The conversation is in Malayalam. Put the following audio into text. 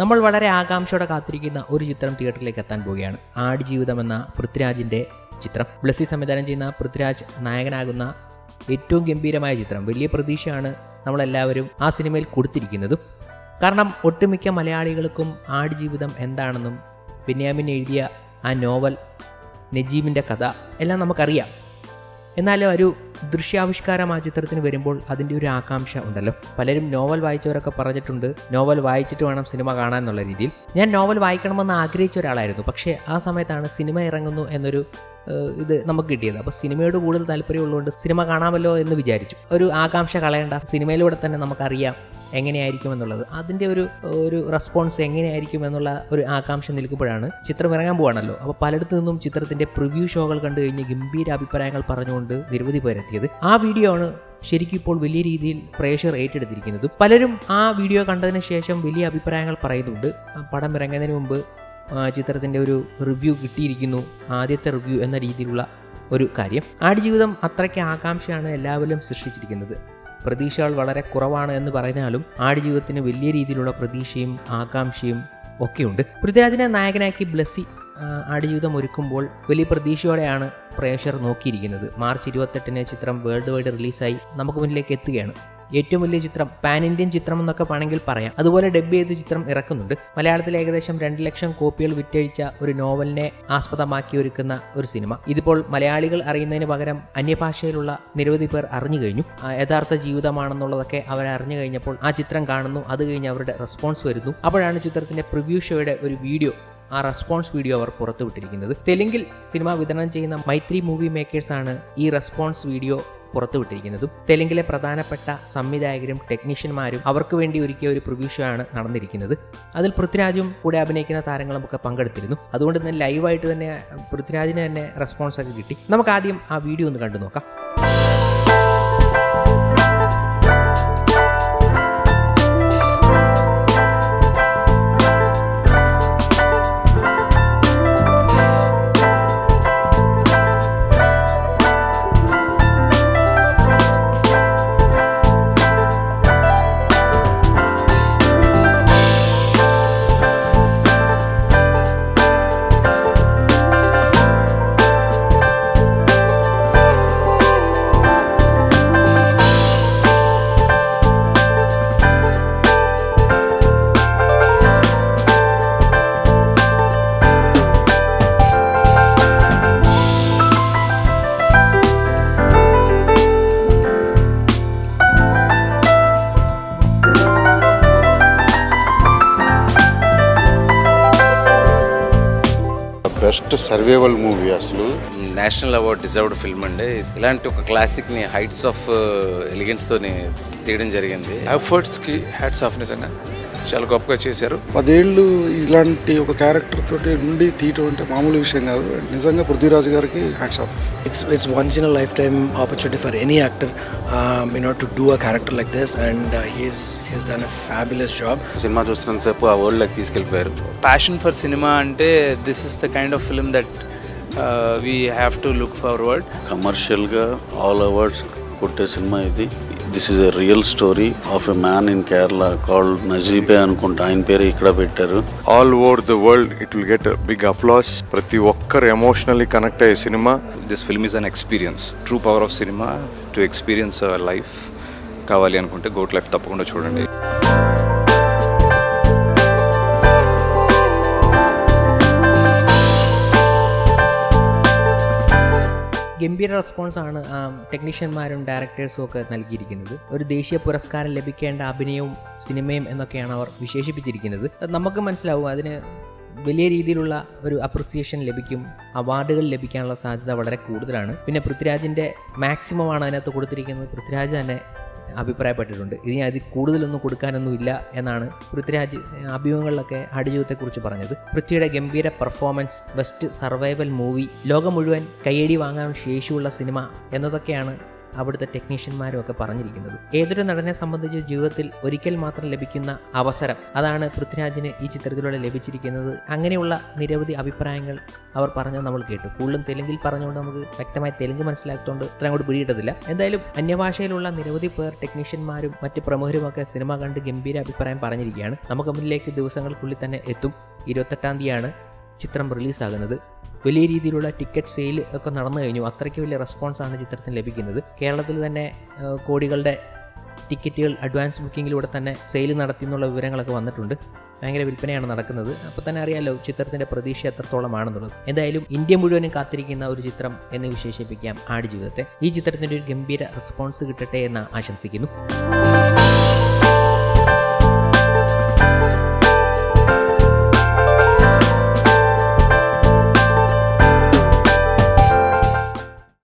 നമ്മൾ വളരെ ആകാംക്ഷയോടെ കാത്തിരിക്കുന്ന ഒരു ചിത്രം തിയേറ്ററിലേക്ക് എത്താൻ പോവുകയാണ്. ആടുജീവിതം എന്ന പൃഥ്വിരാജിന്റെ ചിത്രം. ബ്ലസ്സി സംവിധാനം ചെയ്യുന്ന പൃഥ്വിരാജ് നായകനാകുന്ന ഏറ്റവും ഗംഭീരമായ ചിത്രം. വലിയ പ്രതീക്ഷയാണ് നമ്മളെല്ലാവരും ആ സിനിമയിൽ കൊടുത്തിരിക്കുന്നതും. കാരണം ഒട്ടുമിക്ക മലയാളികൾക്കും ആടുജീവിതം എന്താണെന്നും ബെന്യാമിൻ എഴുതിയ ആ നോവൽ നജീബിന്റെ കഥ എല്ലാം നമുക്കറിയാം. എന്നാലും ഒരു ദൃശ്യാവിഷ്കാരം ആ ചിത്രത്തിന് വരുമ്പോൾ അതിന്റെ ഒരു ആകാംക്ഷ ഉണ്ടല്ലോ. പലരും നോവൽ വായിച്ചവരൊക്കെ പറഞ്ഞിട്ടുണ്ട് നോവൽ വായിച്ചിട്ട് വേണം സിനിമ കാണാൻ എന്നുള്ള രീതിയിൽ. ഞാൻ നോവൽ വായിക്കണമെന്ന് ആഗ്രഹിച്ച ഒരാളായിരുന്നു. പക്ഷേ ആ സമയത്താണ് സിനിമ ഇറങ്ങുന്നു എന്നൊരു ഇത് നമുക്ക് കിട്ടിയത്. അപ്പോൾ സിനിമയോട് കൂടുതൽ താല്പര്യമുള്ളതുകൊണ്ട് സിനിമ കാണാമല്ലോ എന്ന് വിചാരിച്ചു. ഒരു ആകാംക്ഷ കളയേണ്ട സിനിമയിലൂടെ തന്നെ നമുക്കറിയാം എങ്ങനെയായിരിക്കും എന്നുള്ളത് അതിന്റെ ഒരു ഒരു റെസ്പോൺസ് എങ്ങനെയായിരിക്കും എന്നുള്ള ഒരു ആകാംക്ഷ നിൽക്കുമ്പോഴാണ് ചിത്രം ഇറങ്ങാൻ പോവാണല്ലോ. അപ്പോൾ പലയിടത്തു നിന്നും ചിത്രത്തിന്റെ പ്രിവ്യൂ ഷോകൾ കണ്ടു കഴിഞ്ഞ് ഗംഭീര അഭിപ്രായങ്ങൾ പറഞ്ഞുകൊണ്ട് നിരവധി പേരെത്തിയത്. ആ വീഡിയോ ആണ് ശരിക്കും ഇപ്പോൾ വലിയ രീതിയിൽ പ്രേഷർ ഏറ്റെടുത്തിരിക്കുന്നത്. പലരും ആ വീഡിയോ കണ്ടതിന് ശേഷം വലിയ അഭിപ്രായങ്ങൾ പറയുന്നുണ്ട്. പടം ഇറങ്ങുന്നതിന് മുമ്പ് ചിത്രത്തിന്റെ ഒരു റിവ്യൂ കിട്ടിയിരിക്കുന്നു. ആദ്യത്തെ റിവ്യൂ എന്ന രീതിയിലുള്ള ഒരു കാര്യം. ആടുജീവിതം അത്രയ്ക്ക് ആകാംക്ഷയാണ് എല്ലാവരും സൃഷ്ടിച്ചിരിക്കുന്നത്. പ്രതീക്ഷകൾ വളരെ കുറവാണ് എന്ന് പറഞ്ഞാലും ആടുജീവിതത്തിന് വലിയ രീതിയിലുള്ള പ്രതീക്ഷയും ആകാംക്ഷയും ഒക്കെയുണ്ട്. പൃഥ്വിരാജിനെ നായകനാക്കി ബ്ലസ്സി ആടുജീവിതം ഒരുക്കുമ്പോൾ വലിയ പ്രതീക്ഷയോടെയാണ് പ്രേക്ഷർ നോക്കിയിരിക്കുന്നത്. മാർച്ച് ഇരുപത്തെട്ടിന് ചിത്രം വേൾഡ് വൈഡ് റിലീസായി നമുക്ക് മുന്നിലേക്ക് എത്തുകയാണ്. ഏറ്റവും വലിയ ചിത്രം പാൻ ഇന്ത്യൻ ചിത്രം എന്നൊക്കെ വേണമെങ്കിൽ പറയാം. അതുപോലെ ഡബ് ചെയ്ത് ചിത്രം ഇറക്കുന്നുണ്ട്. മലയാളത്തിൽ ഏകദേശം രണ്ട് ലക്ഷം കോപ്പികൾ വിറ്റഴിച്ച ഒരു നോവലിനെ ആസ്പദമാക്കി ഒരുക്കുന്ന ഒരു സിനിമ. ഇതിപ്പോൾ മലയാളികൾ അറിയുന്നതിന് പകരം അന്യഭാഷയിലുള്ള നിരവധി പേർ അറിഞ്ഞു കഴിഞ്ഞു. യഥാർത്ഥ ജീവിതമാണെന്നുള്ളതൊക്കെ അവർ അറിഞ്ഞു കഴിഞ്ഞപ്പോൾ ആ ചിത്രം കാണുന്നു. അത് കഴിഞ്ഞ് അവരുടെ റെസ്പോൺസ് വരുന്നു. അപ്പോഴാണ് ചിത്രത്തിന്റെ പ്രിവ്യൂ ഷോയുടെ ഒരു വീഡിയോ ആ റെസ്പോൺസ് വീഡിയോ അവർ പുറത്തുവിട്ടിരിക്കുന്നത്. തെലുങ്കിൽ സിനിമ വിതരണം ചെയ്യുന്ന മൈത്രി മൂവി മേക്കേഴ്സാണ് ഈ റെസ്പോൺസ് വീഡിയോ പുറത്തുവിട്ടിരിക്കുന്നതും തെലുങ്കിലെ പ്രധാനപ്പെട്ട സംവിധായകരും ടെക്നീഷ്യന്മാരും അവർക്ക് വേണ്ടി ഒരുക്കിയ ഒരു പ്രിവ്യൂ ആണ് നടന്നിരിക്കുന്നത്. അതിൽ പൃഥ്വിരാജും കൂടെ അഭിനയിക്കുന്ന താരങ്ങളും ഒക്കെ പങ്കെടുത്തിരുന്നു. അതുകൊണ്ട് തന്നെ ലൈവായിട്ട് തന്നെ പൃഥ്വിരാജിന് തന്നെ റെസ്പോൺസ് ഒക്കെ കിട്ടി. നമുക്ക് ആദ്യം ആ വീഡിയോ ഒന്ന് കണ്ടു നോക്കാം బెస్ట్ సర్వైవల్ మూవీ అసలు. నేషనల్ అవార్డ్ డిజర్వ్డ్ ఫిల్మ్ అండి. ఇలాంటి ఒక క్లాసిక్ని హైట్స్ ఆఫ్ ఎలిగెన్స్తోని తీయడం జరిగింది. ఎఫర్ట్స్కి హ్యాట్స్ ఆఫ్ నిజంగా. చాలా గొప్పగా చేశారు. పదేళ్ళు ఇలాంటి ఒక క్యారెక్టర్ తోటి నుండి తీయటం అంటే మామూలు విషయం కాదు. నిజంగా పృథ్వీరాజు గారికి hats off it's it's once in lifetime opportunity for any actor me not to do a character like this and he's he's done a fabulous job cinema చూస్తున్న సేపు ఆ వరల్డ్ లైక్ తీసుకెళ్ళిపోయారు. ప్యాషన్ ఫర్ సినిమా అంటే this is the kind of film that we have to look forward కమర్షియల్గా ఆల్ అవార్డ్స్ కొట్టే సినిమా ఇది. This is a real story of a man in Kerala called నజీబే అనుకుంటా. ఆయన పేరు ఇక్కడ పెట్టారు. All over the world it will get big applause. ప్రతి ఒక్కరు ఎమోషనల్లీ కనెక్ట్ అయ్యే cinema. This film is an experience. True power of cinema to experience life కావాలి అనుకుంటే గోట్ లైఫ్ తప్పకుండా చూడండి. ഗംഭീര റെസ്പോൺസാണ് ടെക്നീഷ്യന്മാരും ഡയറക്ടേഴ്സും ഒക്കെ നൽകിയിരിക്കുന്നത്. ഒരു ദേശീയ പുരസ്കാരം ലഭിക്കേണ്ട അഭിനയവും സിനിമയും എന്നൊക്കെയാണ് അവർ വിശേഷിപ്പിച്ചിരിക്കുന്നത്. നമുക്ക് മനസ്സിലാവും അതിന് വലിയ രീതിയിലുള്ള ഒരു അപ്രിസിയേഷൻ ലഭിക്കും അവാർഡുകൾ ലഭിക്കാനുള്ള സാധ്യത വളരെ കൂടുതലാണ്. പിന്നെ പൃഥ്വിരാജിന്റെ മാക്സിമം ആണ് അതിനകത്ത് കൊടുത്തിരിക്കുന്നത്. പൃഥ്വിരാജ് തന്നെ അഭിപ്രായപ്പെട്ടിട്ടുണ്ട്. ഇനി അതിൽ കൂടുതലൊന്നും കൊടുക്കാനൊന്നുമില്ല എന്നാണ് പൃഥ്വിരാജ് അഭിമുഖങ്ങളിലൊക്കെ ആടുജീവിതത്തെക്കുറിച്ച് പറഞ്ഞത്. പൃഥ്വിയുടെ ഗംഭീര പെർഫോമൻസ് ബെസ്റ്റ് സർവൈവൽ മൂവി ലോകം മുഴുവൻ കയ്യടി വാങ്ങാൻ ശേഷിയുള്ള സിനിമ എന്നതൊക്കെയാണ് അവിടുത്തെ ടെക്നീഷ്യന്മാരും ഒക്കെ പറഞ്ഞിരിക്കുന്നത്. ഏതൊരു നടനെ സംബന്ധിച്ച് ജീവിതത്തിൽ ഒരിക്കൽ മാത്രം ലഭിക്കുന്ന അവസരം അതാണ് പൃഥ്വിരാജിന് ഈ ചിത്രത്തിലൂടെ ലഭിച്ചിരിക്കുന്നത്. അങ്ങനെയുള്ള നിരവധി അഭിപ്രായങ്ങൾ അവർ പറഞ്ഞത് നമ്മൾ കേട്ടു. കൂടുതലും തെലുങ്കിൽ പറഞ്ഞുകൊണ്ട് നമുക്ക് വ്യക്തമായി തെലുങ്ക് മനസ്സിലാക്കിയതുകൊണ്ട് ഇത്ര അങ്ങോട്ട് പിടിയിട്ടതില്ല എന്തായാലും അന്യഭാഷയിലുള്ള നിരവധി പേർ ടെക്നീഷ്യന്മാരും മറ്റ് പ്രമുഖരുമൊക്കെ സിനിമ കണ്ട് ഗംഭീര അഭിപ്രായം പറഞ്ഞിരിക്കുകയാണ്. നമുക്ക് മുന്നിലേക്ക് ദിവസങ്ങൾക്കുള്ളിൽ തന്നെ എത്തും. ഇരുപത്തെട്ടാം തീയതിയാണ്. ചിത്രം റിലീസാകുന്നത്. വലിയ രീതിയിലുള്ള ടിക്കറ്റ് സെയിൽ ഒക്കെ നടന്നു കഴിഞ്ഞു. അത്രയ്ക്ക് വലിയ റെസ്പോൺസാണ് ചിത്രത്തിന് ലഭിക്കുന്നത്. കേരളത്തിൽ തന്നെ കോടികളുടെ ടിക്കറ്റുകൾ അഡ്വാൻസ് ബുക്കിങ്ങിലൂടെ തന്നെ സെയിൽ നടത്തി എന്നുള്ള വിവരങ്ങളൊക്കെ വന്നിട്ടുണ്ട്. ഭയങ്കര വിൽപ്പനയാണ് നടക്കുന്നത്. അപ്പോൾ തന്നെ അറിയാലോ ചിത്രത്തിന്റെ പ്രതീക്ഷ എത്രത്തോളമാണെന്നുള്ളത്. എന്തായാലും ഇന്ത്യ മുഴുവനും കാത്തിരിക്കുന്ന ഒരു ചിത്രം എന്ന് വിശേഷിപ്പിക്കാം ആടുജീവിതത്തെ. ഈ ചിത്രത്തിന്റെ ഒരു ഗംഭീര റെസ്പോൺസ് കിട്ടട്ടെ എന്ന് ആശംസിക്കുന്നു.